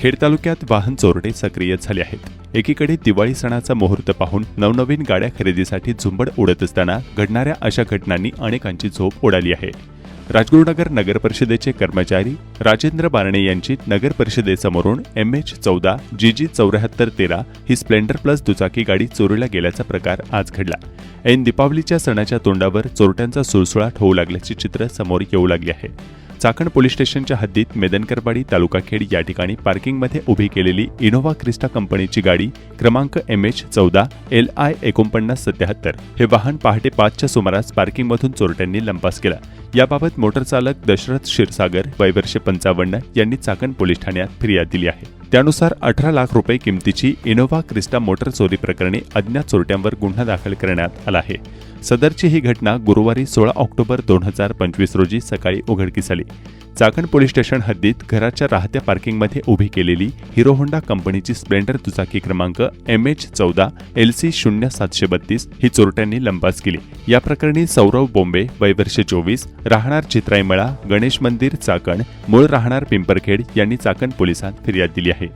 खेड तालुक्यात वाहन चोरटे सक्रिय झाले आहेत. एकीकडे दिवाळी सणाचा मुहूर्त पाहून नवनवीन गाड्या खरेदीसाठी झुंबड उडत असताना घडणाऱ्या अशा घटनांनी अनेकांची झोप उडाली आहे. राजगुरुनगर नगर परिषदेचे कर्मचारी राजेंद्र बारणे यांची नगर परिषदेसमोरून एम एच चौदा जी जी चौऱ्याहत्तर तेरा ही स्प्लेंडर प्लस दुचाकी गाडी चोरीला गेल्याचा प्रकार आज घडला. ऐन दीपावलीच्या सणाच्या तोंडावर चोरट्यांचा सुळसुळाट होऊ लागल्याचे चित्र समोर येऊ लागले आहे. चाकण पोलीस स्टेशनच्या हद्दीत मेदनकरवाडी तालुकाखेड या ठिकाणी पार्किंगमध्ये उभी केलेली इनोव्हा क्रिस्टा कंपनीची गाडी क्रमांक एम एच चौदा एल आय एकोणपन्नास सत्याहत्तर हे वाहन पहाटे पाचच्या सुमारास पार्किंगमधून चोरट्यांनी लंपास केला. याबाबत मोटर चालक दशरथ क्षीरसागर वयवर्षे पंचावन्न यांनी चाकण पोलीस ठाण्यात फिर्याद दिली आहे. त्यानुसार अठरा लाख रुपये किमतीची इनोव्हा क्रिस्टा मोटर चोरी प्रकरणी अज्ञात चोरट्यांवर गुन्हा दाखल करण्यात आला आहे. सदरची ही घटना गुरुवारी सोळा ऑक्टोबर दोन हजार पंचवीस रोजी सकाळी उघडकीस आली. चाकण पोलीस स्टेशन हद्दीत घराच्या राहत्या पार्किंगमध्ये उभी केलेली हिरो होंडा कंपनीची स्प्लेंडर दुचाकी क्रमांक एम एच चौदा एल सी शून्य सातशे बत्तीस ही चोरट्यांनी लंपास केली. या प्रकरणी सौरव बोंबे वयवर्षे चोवीस राहणार चित्राईमळा गणेश मंदिर चाकण मूळ राहणार पिंपरखेड यांनी चाकण पोलिसांत फिर्याद दिली आहे.